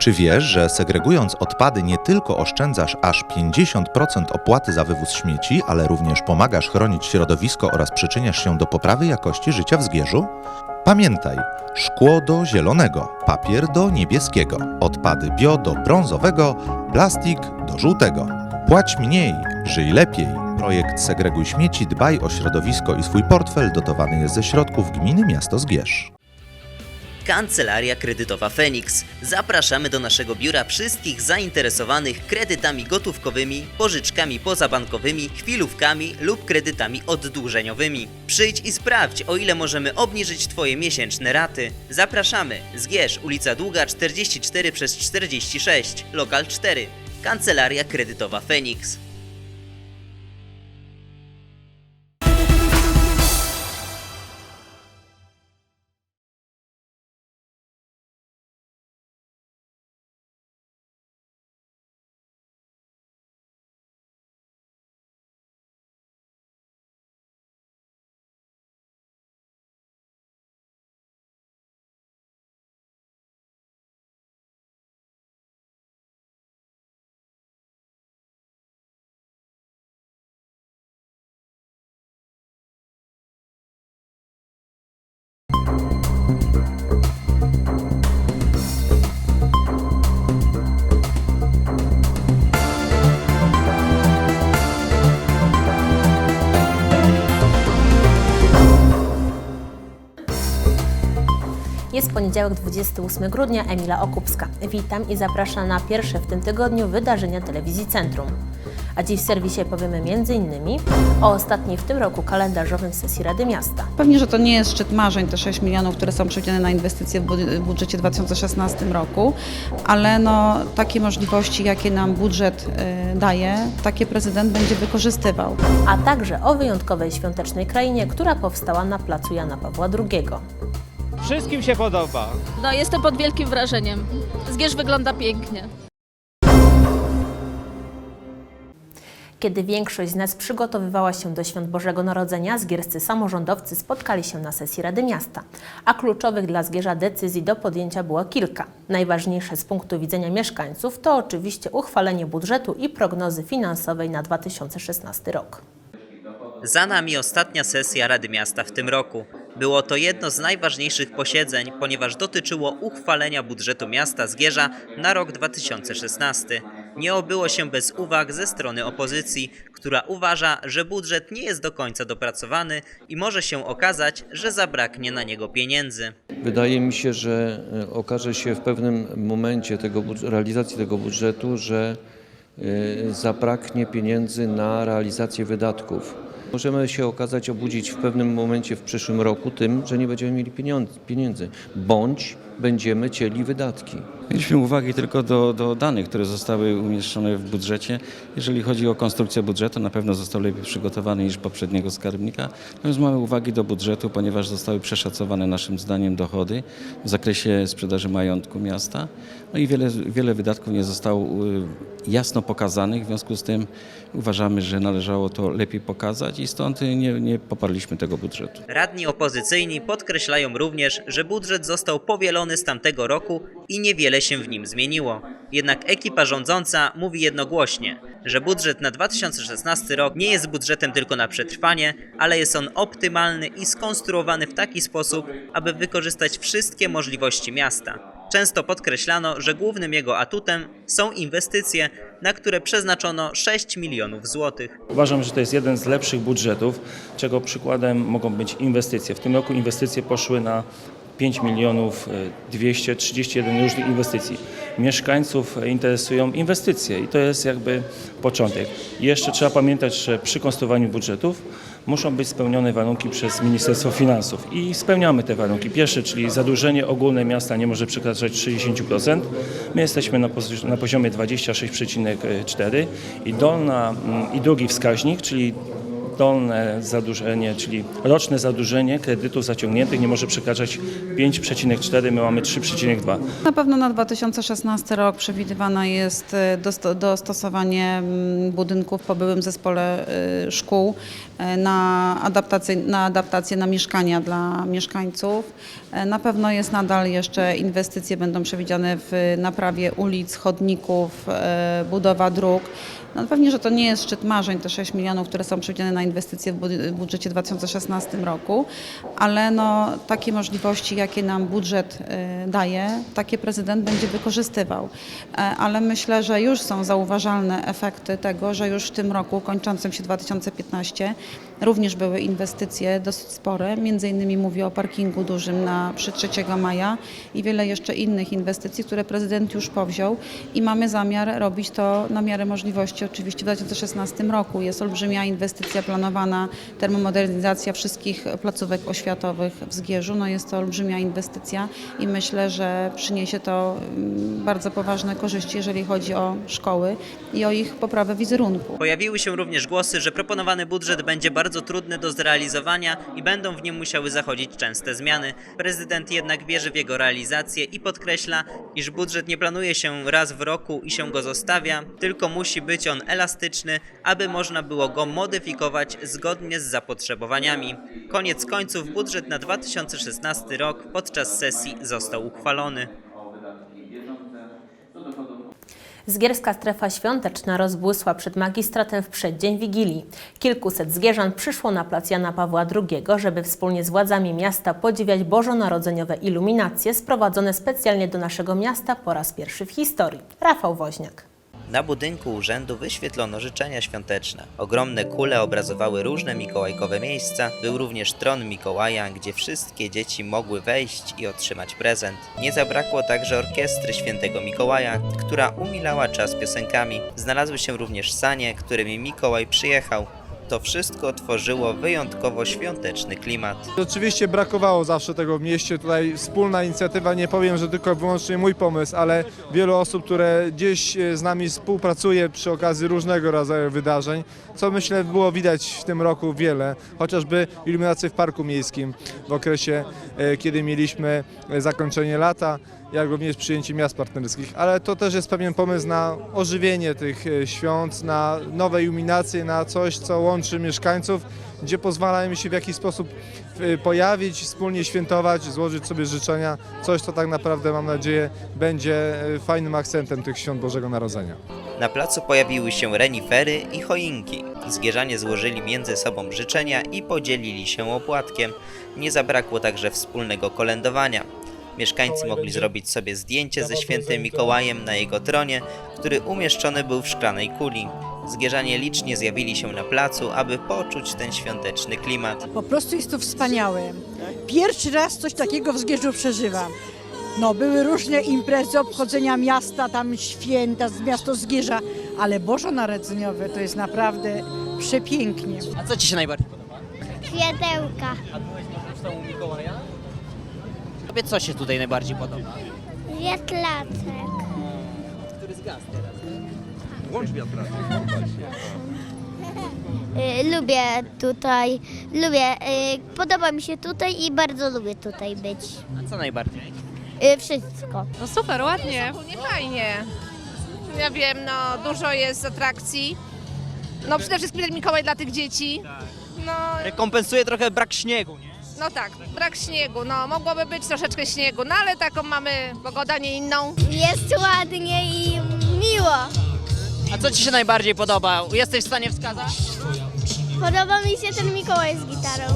Czy wiesz, że segregując odpady nie tylko oszczędzasz aż 50% opłaty za wywóz śmieci, ale również pomagasz chronić środowisko oraz przyczyniasz się do poprawy jakości życia w Zgierzu? Pamiętaj, szkło do zielonego, papier do niebieskiego, odpady bio do brązowego, plastik do żółtego. Płać mniej, żyj lepiej. Projekt Segreguj śmieci, dbaj o środowisko i swój portfel dotowany jest ze środków gminy Miasto Zgierz. Kancelaria Kredytowa Feniks. Zapraszamy do naszego biura wszystkich zainteresowanych kredytami gotówkowymi, pożyczkami pozabankowymi, chwilówkami lub kredytami oddłużeniowymi. Przyjdź i sprawdź, o ile możemy obniżyć Twoje miesięczne raty. Zapraszamy. Zgierz, ulica Długa 44 przez 46, lokal 4. Kancelaria Kredytowa Feniks. Poniedziałek 28 grudnia, Emila Okupska. Witam i zapraszam na pierwsze w tym tygodniu wydarzenia Telewizji Centrum. A dziś w serwisie powiemy m.in. o ostatniej w tym roku kalendarzowym sesji Rady Miasta. Pewnie, że to nie jest szczyt marzeń, te 6 milionów, które są przewidziane na inwestycje w bud- w budżecie 2016 roku, ale no, takie możliwości, jakie nam budżet y, daje, takie prezydent będzie wykorzystywał. A także o wyjątkowej świątecznej krainie, która powstała na placu Jana Pawła II. Wszystkim się podoba. No, jestem pod wielkim wrażeniem. Zgierz wygląda pięknie. Kiedy większość z nas przygotowywała się do Świąt Bożego Narodzenia, zgierscy samorządowcy spotkali się na sesji Rady Miasta, a kluczowych dla Zgierza decyzji do podjęcia było kilka. Najważniejsze z punktu widzenia mieszkańców to oczywiście uchwalenie budżetu i prognozy finansowej na 2016 rok. Za nami ostatnia sesja Rady Miasta w tym roku. Było to jedno z najważniejszych posiedzeń, ponieważ dotyczyło uchwalenia budżetu miasta Zgierza na rok 2016. Nie obyło się bez uwag ze strony opozycji, która uważa, że budżet nie jest do końca dopracowany i może się okazać, że zabraknie na niego pieniędzy. Wydaje mi się, że e, okaże się w pewnym momencie tego, realizacji tego budżetu, że e, zabraknie pieniędzy na realizację wydatków. Możemy się okazać, obudzić w pewnym momencie w przyszłym roku tym, że nie będziemy mieli pieniędzy, bądź będziemy cieli wydatki. Mieliśmy uwagi tylko do, do danych, które zostały umieszczone w budżecie. Jeżeli chodzi o konstrukcję budżetu, na pewno został lepiej przygotowany niż poprzedniego skarbnika. Natomiast mamy uwagi do budżetu, ponieważ zostały przeszacowane naszym zdaniem dochody w zakresie sprzedaży majątku miasta. No i wiele, wiele wydatków nie zostało y, jasno pokazanych, w związku z tym uważamy, że należało to lepiej pokazać i stąd nie, nie poparliśmy tego budżetu. Radni opozycyjni podkreślają również, że budżet został powielony z tamtego roku i niewiele się w nim zmieniło. Jednak ekipa rządząca mówi jednogłośnie, że budżet na 2016 rok nie jest budżetem tylko na przetrwanie, ale jest on optymalny i skonstruowany w taki sposób, aby wykorzystać wszystkie możliwości miasta. Często podkreślano, że głównym jego atutem są inwestycje, na które przeznaczono 6 milionów złotych. Uważam, że to jest jeden z lepszych budżetów, czego przykładem mogą być inwestycje. W tym roku inwestycje poszły na 5 milionów e, 231 różnych inwestycji. Mieszkańców interesują inwestycje i to jest jakby początek. Jeszcze trzeba pamiętać, że przy konstruowaniu budżetów muszą być spełnione warunki przez Ministerstwo Finansów i spełniamy te warunki. Pierwsze, czyli zadłużenie ogólne miasta nie może przekraczać 60%. My jesteśmy na, poziomie 26,4 i dolna mm, i drugi wskaźnik, czyli dolne zadłużenie, czyli roczne zadłużenie kredytów zaciągniętych nie może przekraczać 5,4, my mamy 3,2. Na pewno na 2016 rok przewidywana jest e, dosto- dostosowanie mm, budynków po byłym zespole e, szkół e, na adaptację, na adaptację na mieszkania dla mieszkańców. Na pewno jest nadal jeszcze inwestycje będą przewidziane w naprawie ulic, chodników, budowa dróg. No pewnie, że to nie jest szczyt marzeń, te 6 milionów, które są przewidziane na inwestycje bud- w budżecie 2016 roku, ale no, takie możliwości, jakie nam budżet e, daje, takie prezydent będzie wykorzystywał. E, Ale myślę, że już są zauważalne efekty tego, że już w tym roku kończącym się 2015 również były inwestycje dosyć spore, między innymi mówię o parkingu dużym na przy 3 maja i wiele jeszcze innych inwestycji, które prezydent już powziął i mamy zamiar robić to na miarę możliwości oczywiście w 2016 roku. Jest olbrzymia inwestycja planowana, termomodernizacja wszystkich placówek oświatowych w Zgierzu. No jest to olbrzymia inwestycja i myślę, że przyniesie to mm, bardzo poważne korzyści, jeżeli chodzi o szkoły i o ich poprawę wizerunku. Pojawiły się również głosy, że proponowany budżet będzie bardzo trudny do zrealizowania i będą w nim musiały zachodzić częste zmiany. Prezydent jednak wierzy w jego realizację i podkreśla, iż budżet nie planuje się raz w roku i się go zostawia, tylko musi być on elastyczny, aby można było go modyfikować zgodnie z zapotrzebowaniami. Koniec końców budżet na 2016 rok podczas sesji został uchwalony. Zgierska strefa świąteczna rozbłysła przed magistratem w przeddzień Wigilii. Kilkuset zgierzan przyszło na plac Jana Pawła II, żeby wspólnie z władzami miasta podziwiać bożonarodzeniowe iluminacje sprowadzone specjalnie do naszego miasta po raz pierwszy w historii. Rafał Woźniak. Na budynku urzędu wyświetlono życzenia świąteczne. Ogromne kule obrazowały różne mikołajkowe miejsca. Był również tron Mikołaja, gdzie wszystkie dzieci mogły wejść i otrzymać prezent. Nie zabrakło także orkiestry świętego Mikołaja, która umilała czas piosenkami. Znalazły się również sanie, którymi Mikołaj przyjechał. To wszystko tworzyło wyjątkowo świąteczny klimat. Oczywiście brakowało zawsze tego w mieście. Tutaj wspólna inicjatywa, nie powiem, że tylko wyłącznie mój pomysł, ale wielu osób, które gdzieś e, z nami współpracuje przy okazji różnego rodzaju wydarzeń, co myślę było widać w tym roku wiele, chociażby iluminacje w Parku Miejskim w okresie, e, kiedy mieliśmy e, zakończenie lata, jak również przyjęcie miast partnerskich, ale to też jest pewien pomysł na ożywienie tych świąt, na nowe iluminacje, na coś, co łączy mieszkańców, gdzie pozwala im się w jakiś sposób e, pojawić, wspólnie świętować, złożyć sobie życzenia, coś, co tak naprawdę mam nadzieję będzie e, fajnym akcentem tych świąt Bożego Narodzenia. Na placu pojawiły się renifery i choinki. Zgierzanie złożyli między sobą życzenia i podzielili się opłatkiem. Nie zabrakło także wspólnego kolędowania. Mieszkańcy mogli zrobić sobie zdjęcie ze świętym Mikołajem na jego tronie, który umieszczony był w szklanej kuli. Zgierzanie licznie zjawili się na placu, aby poczuć ten świąteczny klimat. Po prostu jest to wspaniałe. Pierwszy raz coś takiego w Zgierzu przeżywam. No, były różne imprezy, obchodzenia miasta, tam święta, z miasto Zgierza, ale bożonarodzeniowe to jest naprawdę przepięknie. A co Ci się najbardziej podoba? Światełka. A byłeś może w domu Mikołaja? Tobie co się tutaj najbardziej podoba? Wiatlacek. Który z gaz teraz? Y, lubię tutaj, lubię, y, podoba mi się tutaj i bardzo lubię tutaj być. A co najbardziej? Y, wszystko. No super, ładnie. Nie fajnie. Ja wiem, no dużo jest atrakcji. No przede wszystkim ten Mikołaj dla tych dzieci. No, Rekompensuje trochę brak śniegu, nie? no tak, brak śniegu. No mogłoby być troszeczkę śniegu, no ale taką mamy pogodę, nie inną. Jest ładnie i miło. A co Ci się najbardziej podoba? Jesteś w stanie wskazać? Podoba mi się ten Mikołaj z gitarą.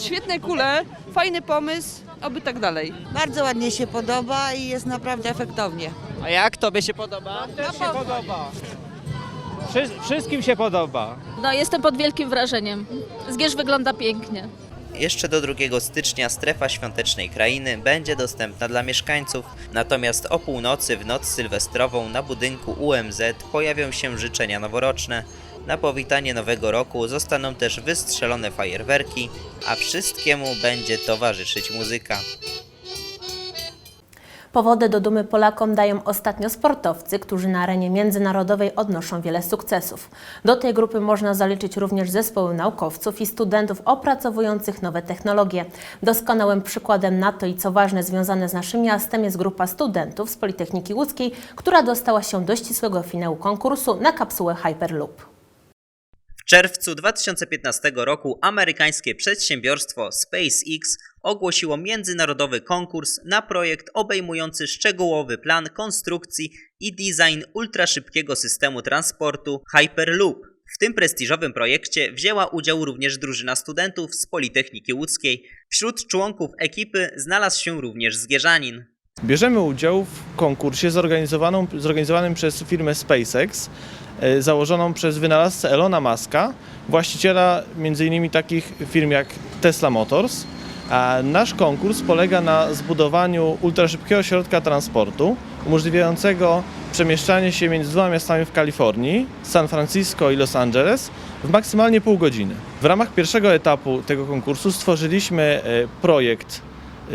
Świetne kule, fajny pomysł, oby tak dalej. Bardzo ładnie się podoba i jest naprawdę efektownie. A jak Tobie się podoba? Też się podoba. Wszy- wszystkim się podoba. No, jestem pod wielkim wrażeniem. Zgierz wygląda pięknie. Jeszcze do 2 stycznia strefa świątecznej krainy będzie dostępna dla mieszkańców, natomiast o północy w noc sylwestrową na budynku UMZ pojawią się życzenia noworoczne. Na powitanie nowego roku zostaną też wystrzelone fajerwerki, a wszystkiemu będzie towarzyszyć muzyka. Powody do dumy Polakom dają ostatnio sportowcy, którzy na arenie międzynarodowej odnoszą wiele sukcesów. Do tej grupy można zaliczyć również zespoły naukowców i studentów opracowujących nowe technologie. Doskonałym przykładem na to i co ważne związane z naszym miastem jest grupa studentów z Politechniki Łódzkiej, która dostała się do ścisłego finału konkursu na kapsułę Hyperloop. W czerwcu 2015 roku amerykańskie przedsiębiorstwo SpaceX ogłosiło międzynarodowy konkurs na projekt obejmujący szczegółowy plan konstrukcji i design ultraszybkiego systemu transportu Hyperloop. W tym prestiżowym projekcie wzięła udział również drużyna studentów z Politechniki Łódzkiej. Wśród członków ekipy znalazł się również Zgierzanin. Bierzemy udział w konkursie zorganizowanym przez firmę SpaceX, e, założoną przez wynalazcę Elona Muska, właściciela m.in. takich firm jak Tesla Motors. Nasz konkurs polega na zbudowaniu ultraszybkiego środka transportu, umożliwiającego przemieszczanie się między dwoma miastami w Kalifornii, San Francisco i Los Angeles, w maksymalnie pół godziny. W ramach pierwszego etapu tego konkursu stworzyliśmy e, projekt e,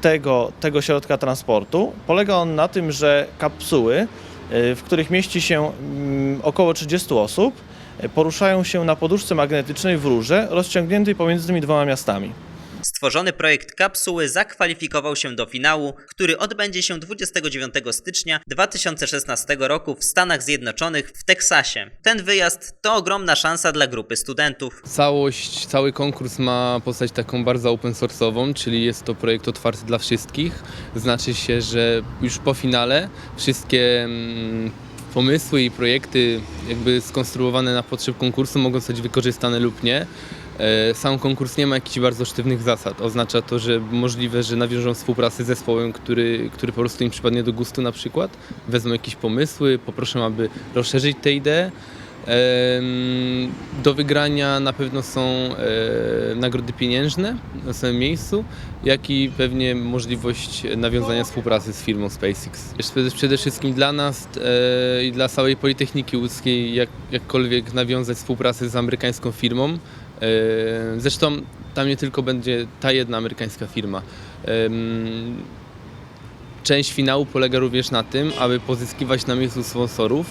tego, tego środka transportu. Polega on na tym, że kapsuły, y, w których mieści się mm, około 30 osób, poruszają się na poduszce magnetycznej w rurze rozciągniętej pomiędzy tymi dwoma miastami. Stworzony projekt kapsuły zakwalifikował się do finału, który odbędzie się 29 stycznia 2016 roku w Stanach Zjednoczonych w Teksasie. Ten wyjazd to ogromna szansa dla grupy studentów. Całość, cały konkurs ma postać taką bardzo open source'ową, czyli jest to projekt otwarty dla wszystkich. Znaczy się, że już po finale wszystkie mm, pomysły i projekty jakby skonstruowane na potrzeb konkursu mogą zostać wykorzystane lub nie. E, Sam konkurs nie ma jakichś bardzo sztywnych zasad. Oznacza to, że możliwe, że nawiążą współpracę z zespołem, który, który po prostu im przypadnie do gustu na przykład. Wezmą jakieś pomysły, poproszę, aby rozszerzyć te idee. Em, Do wygrania na pewno są e, nagrody pieniężne na samym miejscu, jak i pewnie możliwość nawiązania współpracy z firmą SpaceX. Przede wszystkim dla nas e, i dla całej Politechniki Łódzkiej jak, jakkolwiek nawiązać współpracę z amerykańską firmą. E, Zresztą tam nie tylko będzie ta jedna amerykańska firma. Część finału polega również na tym, aby pozyskiwać na miejscu sponsorów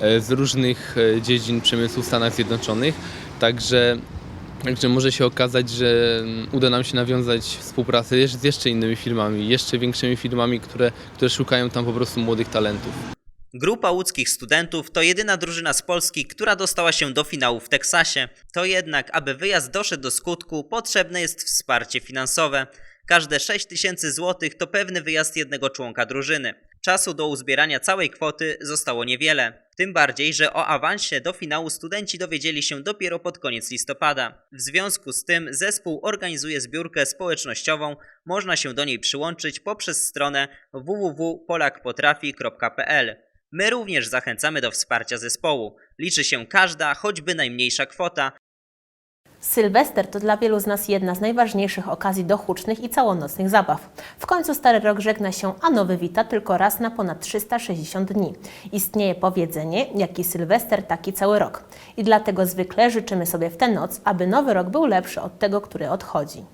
e, z różnych e, dziedzin przemysłu w Stanach Zjednoczonych. Także, także może się okazać, że mm, uda nam się nawiązać współpracę z jeszcze innymi firmami, jeszcze większymi firmami, które, które szukają tam po prostu młodych talentów. Grupa łódzkich studentów to jedyna drużyna z Polski, która dostała się do finału w Teksasie. To jednak, aby wyjazd doszedł do skutku, potrzebne jest wsparcie finansowe. Każde 6 tysięcy złotych to pewny wyjazd jednego członka drużyny. Czasu do uzbierania całej kwoty zostało niewiele. Tym bardziej, że o awansie do finału studenci dowiedzieli się dopiero pod koniec listopada. W związku z tym zespół organizuje zbiórkę społecznościową. Można się do niej przyłączyć poprzez stronę www.polakpotrafi.pl. My również zachęcamy do wsparcia zespołu. Liczy się każda, choćby najmniejsza kwota, Sylwester to dla wielu z nas jedna z najważniejszych okazji do hucznych i całonocnych zabaw. W końcu stary rok żegna się, a nowy wita tylko raz na ponad 360 dni. Istnieje powiedzenie, jaki Sylwester, taki cały rok. I dlatego zwykle życzymy sobie w tę noc, aby nowy rok był lepszy od tego, który odchodzi.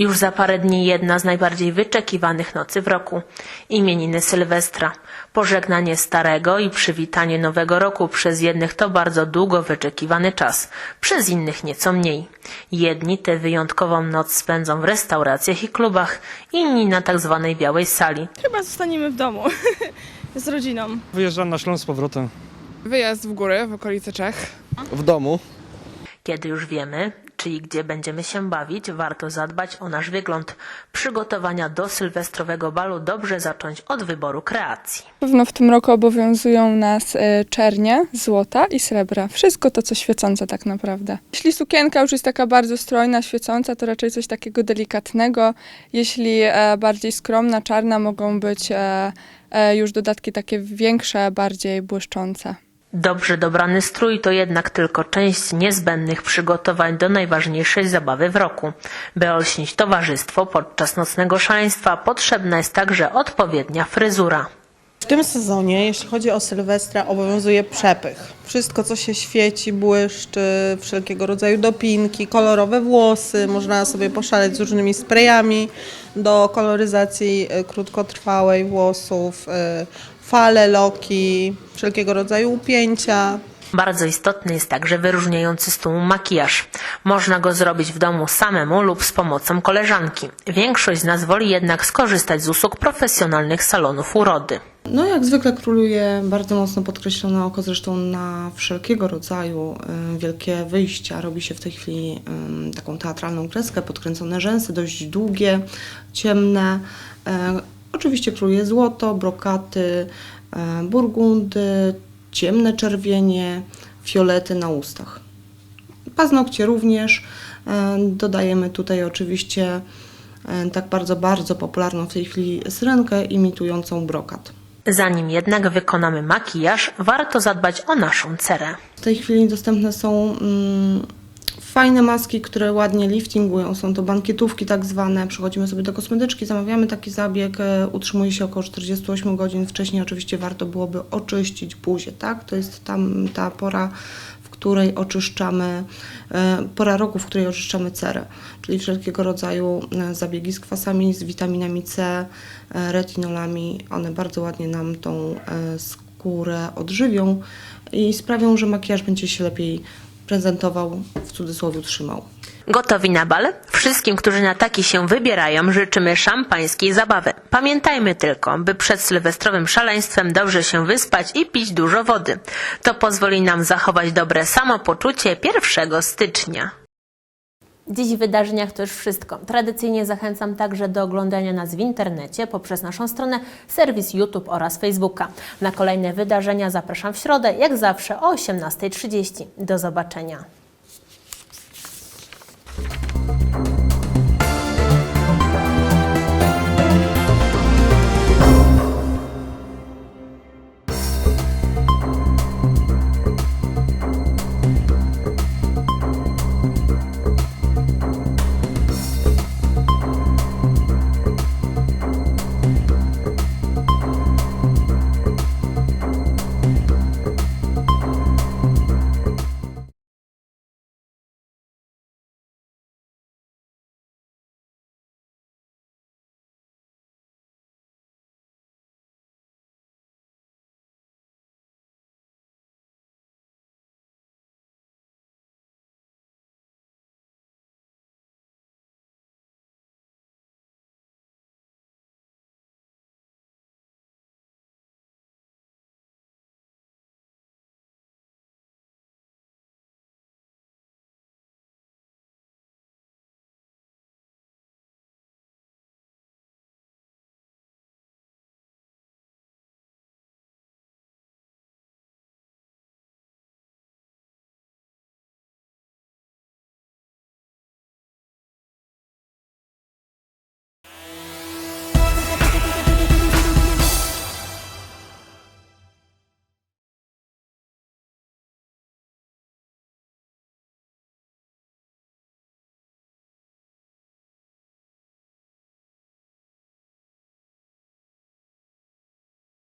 Już za parę dni jedna z najbardziej wyczekiwanych nocy w roku. Imieniny Sylwestra. Pożegnanie starego i przywitanie nowego roku przez jednych to bardzo długo wyczekiwany czas, przez innych nieco mniej. Jedni tę wyjątkową noc spędzą w restauracjach i klubach, inni na tak zwanej białej sali. Chyba zostaniemy w domu z rodziną. Wyjeżdżam na Śląsk z powrotem. Wyjazd w górę, w okolice Czech. W domu. Kiedy już wiemy, czy i gdzie będziemy się bawić, warto zadbać o nasz wygląd. Przygotowania do sylwestrowego balu dobrze zacząć od wyboru kreacji. Pewno w tym roku obowiązują nas e, czernie, złota i srebra. Wszystko to, co świecące tak naprawdę. Jeśli sukienka już jest taka bardzo strojna, świecąca, to raczej coś takiego delikatnego. Jeśli e, bardziej skromna, czarna, mogą być e, już dodatki takie większe, bardziej błyszczące. Dobrze dobrany strój to jednak tylko część niezbędnych przygotowań do najważniejszej zabawy w roku. By olśnić towarzystwo podczas nocnego szaleństwa, potrzebna jest także odpowiednia fryzura. W tym sezonie, jeśli chodzi o Sylwestra, obowiązuje przepych. Wszystko, co się świeci, błyszczy, wszelkiego rodzaju dopinki, kolorowe włosy, można sobie poszaleć z różnymi sprayami do koloryzacji y, krótkotrwałej włosów, y, fale, loki, wszelkiego rodzaju upięcia. Bardzo istotny jest także wyróżniający z tłumu makijaż. Można go zrobić w domu samemu lub z pomocą koleżanki. Większość z nas woli jednak skorzystać z usług profesjonalnych salonów urody. No jak zwykle króluje bardzo mocno podkreślone oko zresztą na wszelkiego rodzaju y, wielkie wyjścia. Robi się w tej chwili y, taką teatralną kreskę, podkręcone rzęsy, dość długie, ciemne. Oczywiście króluje złoto, brokaty, y, burgundy, ciemne czerwienie, fiolety na ustach. Paznokcie również. Y, dodajemy tutaj oczywiście y, tak bardzo, bardzo popularną w tej chwili syrenkę imitującą brokat. Zanim jednak wykonamy makijaż, warto zadbać o naszą cerę. W tej chwili dostępne są mm, fajne maski, które ładnie liftingują. Są to bankietówki tak zwane. Przychodzimy sobie do kosmetyczki, zamawiamy taki zabieg, e, utrzymuje się około 48 godzin. Wcześniej oczywiście warto byłoby oczyścić buzię, tak? To jest tam ta pora, w której oczyszczamy, e, pora roku, w której oczyszczamy cerę, czyli wszelkiego rodzaju e, zabiegi z kwasami, z witaminami C, retinolami. One bardzo ładnie nam tą skórę odżywią i sprawią, że makijaż będzie się lepiej prezentował, w cudzysłowie trzymał. Gotowi na bal? Wszystkim, którzy na taki się wybierają, życzymy szampańskiej zabawy. Pamiętajmy tylko, by przed sylwestrowym szaleństwem dobrze się wyspać i pić dużo wody. To pozwoli nam zachować dobre samopoczucie 1 stycznia. Dziś w wydarzeniach to już wszystko. Tradycyjnie zachęcam także do oglądania nas w internecie poprzez naszą stronę, serwis YouTube oraz Facebooka. Na kolejne wydarzenia zapraszam w środę, jak zawsze o 18.30. Do zobaczenia.